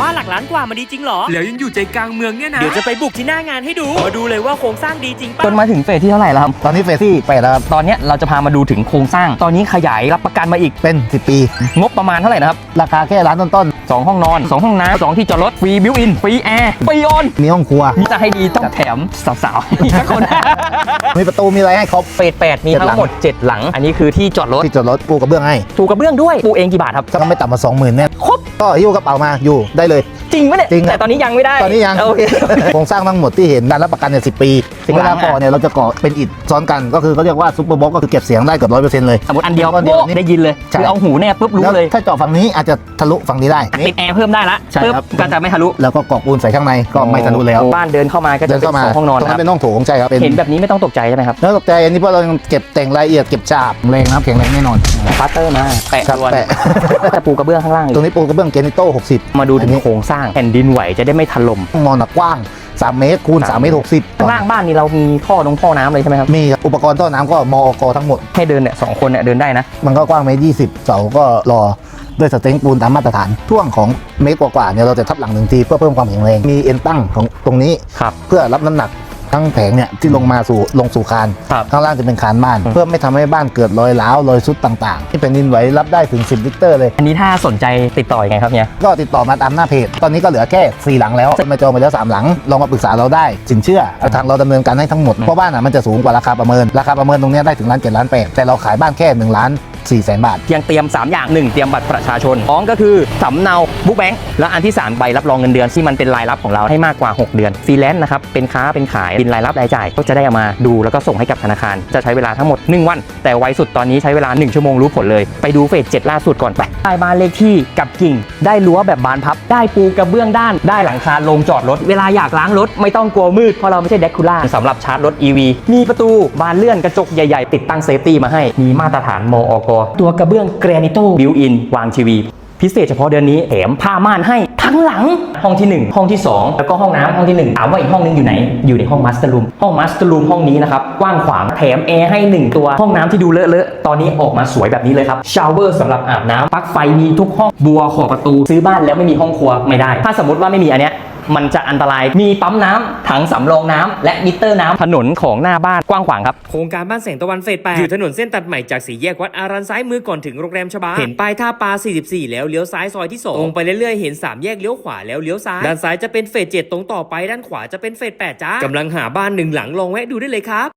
บ้านหลักล้านกว่ามาดีจริงเหรอ แล้วยังอยู่ใจกลางเมืองเนี่ยนะ เดี๋ยวจะไปบุกที่หน้างานให้ดูมาดูเลยว่าโครงสร้างดีจริงจปะนมาถึงเฟสที่เท่าไหร่แล้วครับ ตอนนี้เฟสที่แปดแล้วครับ ตอนเนี้ยเราจะพามาดูถึงโครงสร้าง ตอนนี้ขยายรับประกันมาอีก เป็น 10 ปี งบประมาณเท่าไหร่นะครับ ราคาแค่ร้านต้น สองห้องนอนสองห้องน้ำสองที่จอดรถฟรีบิวอินฟรีแอร์ฟรีโอนๆมีห้องครัวนี่จะให้ดีต้องแถมสาวๆอีกสักคน มีประตูมีอะไรให้ครบ เฟสแปดมีทั้งหมด 7 หลัง อันนี้คือที่จอดรถที่จอดรถปูกระเบื้องให้ปูกระเบื้องด้วยปูเองกี่บาทครับก็ไม่ต่ำกว่า20,000แน่ครบก็หิ้วกระเป๋ามาอยู่ได้เลยจริงไหมเนี่ยจริงครับแต่ตอนนี้ยังไม่ได้ตอนนี้ยังโอเคโครงสร้างทั้งหมดที่เห็นการรับประกันเนี่ยสิปีสิบเวหลัลางอะก่อเนี่ยเราจะก่อเป็นอิฐซ้อนกันก็คือเขาเรียกว่าซุปเปอร์บ็อกก็คือเก็บเสียงได้เกือบร้อยเปอร์เซ็นต์เลยสมมติอันเดียวอันเดียวโป๊ะได้ยินเลยใช่คือเอาหูแนบปุ๊บรู้แล้วเลยถ้าเจาะฝั่งนี้อาจจะทะลุฝั่งนี้ได้ติดแอร์เพิ่มได้ละใช่ปุ๊บครับ ก็จะไม่ทะลุแล้วก็กรอกปูนใส่ข้างในก็ไม่ทะลุแล้วบ้านเดินเข้ามาก็เดิจะนเป็นเข้ามาสองห้องนอนตรงคนั้รับนเป็นห้องโถงใช่ครับเป็นเห็นแบบนี้ไม่ต้องตกใจใช่ไหมครับแล้วตกใจอันนี้เพราะเรายังเก็บแต่งรายละเอียดเก็บฉาบแรงนะครับแข็งแรงแน่นอนฟัตเตอร์มาแปะครับรวนแปะแต่ปูกระเบื้องข้างล่างอีตรกงนี้ปูกระเบื้องเกนิโต้60 มาดูถึอันงนี้ โครงสร้างแผ่นดินไหวจะได้ไม่ถล่มห้องนอนน่ะกว้าง 3 เมตรคูณ3เมตร60ข้างล่างบ้านนี้เรามีท่อน้องท่อน้ำเลยใช่ไหมครับมีอุปกรณ์ต้นน้ำก็มอกทั้งหมด ให้เดินเนี่ยสองคนเนี่ยเดินได้นะ มันก็กว้างเมตร20เสาก็รอ ด้วยสเต็งปูนตามมาตรฐานช่วงของเมตรกว่าๆเนี่ยเราจะทับหลังหนึ่งทีเพื่อเพิ่มความแข็งแรงมีเอ็นตั้งของตรงนี้ ครับ เพื่อรับน้ำหนักทั้งแผงเนี่ยที่ลงมาสู่ลงสู่คานครับข้างล่างจะเป็นคานบ้าน อืม เพื่อไม่ทำให้บ้านเกิดรอยร้าวรอยซุดต่างๆ ที่เป็นดินไหวรับได้ถึง 10ลิตรเลย อันนี้ถ้าสนใจติดต่อยังไงครับเนี่ย ก็ติดต่อมาตามหน้าเพจ ตอนนี้ก็เหลือแค่ 4 หลังแล้วมาจองไปแล้ว 3 หลัง ลองมาปรึกษาเราได้ สินเชื่อทางเราดำเนินการให้ทั้งหมด เพราะบ้านอะมันจะสูงกว่าราคาประเมิน ราคาประเมินตรงเนี้ยได้ถึงล้านเจ็ดล้านแปดแต่เราขายบ้านแค่1ล้าน 4แสนบาทเพียงเตรียม 3 อย่าง 1 เตรียมบัตรประชาชน2ก็คือสำเนาบุ๊กแบงค์และอันที่ 3 ใบรับรองเงินเดือนที่มันเป็นรายรับของเราให้มากกว่า 6 เดือนฟรีแลนซ์นะครับเป็นค้าเป็นขายบินรายรับรายจ่าย ก็จะได้เอามาดูแล้วก็ส่งให้กับธนาคาร จะใช้เวลาทั้งหมด 1 วัน แต่ไวสุดตอนนี้ใช้เวลา 1 ชั่วโมงรู้ผลเลย ไปดูเฟส7ล่าสุดก่อนไปได้บ้านเลขที่กับกิ่ง ได้รั้วแบบบานพับ ได้ปูกระเบื้องด้าน ได้หลังคาลงจอดรถ เวลาอยากล้างรถไม่ต้องกลัวมืดเพราะเราไม่ใช่แดกคูล่าสำหรับชาร์จรถ EV มีประตูบานเลื่อนกระจกใหญ่ ๆ ติดตั้งเซฟตี้มาให้มีมาตรฐานมอกตัวกระเบื้องแกรนิโตบิวอินวางทีวีพิเศษเฉพาะเดือนนี้แถมผ้าม่านให้ทั้งหลังห้องที่ 1 ห้องที่ 2 แล้วก็ห้องน้ำห้องที่ 1 ถามว่าอีกห้องนึงอยู่ไหน อยู่ในห้องมาสเตอร์รูมห้องมาสเตอร์รูมห้องนี้นะครับ กว้างขวางแถมแอร์ให้ 1 ตัวห้องน้ำที่ดูเลอะๆตอนนี้ออกมาสวยแบบนี้เลยครับชาวเวอร์สำหรับอาบน้ำปลั๊กไฟมีทุกห้องบัวขอบประตูซื้อบ้านแล้วไม่มีห้องครัวไม่ได้ ถ้าสมมติว่าไม่มีอันเนี้ย มันจะอันตราย มีปั๊มน้ำถังสำรองน้ำและมิเตอร์น้ำถนนของหน้าบ้านกว้างขวางครับ โครงการบ้านแสงตะวันเฟสแปดอยู่ถนนเส้นตัดใหม่จากสี่แยกวัดอารันซ้ายมือก่อนถึงโรงแรมชบา เห็นป้ายท่าปลา 44 แล้วเลี้ยวซ้ายซอยที่2ตรงไปเรื่อยๆ เห็น 3 แยกเลี้ยวขวาแล้วเลี้ยวซ้าย ด้านซ้ายจะเป็นเฟสเจ็ดตรงต่อไป ด้านขวาจะเป็นเฟสแปดจ้ากำลังหาบ้านหนึ่งหลังลองแวะดูได้เลยครับ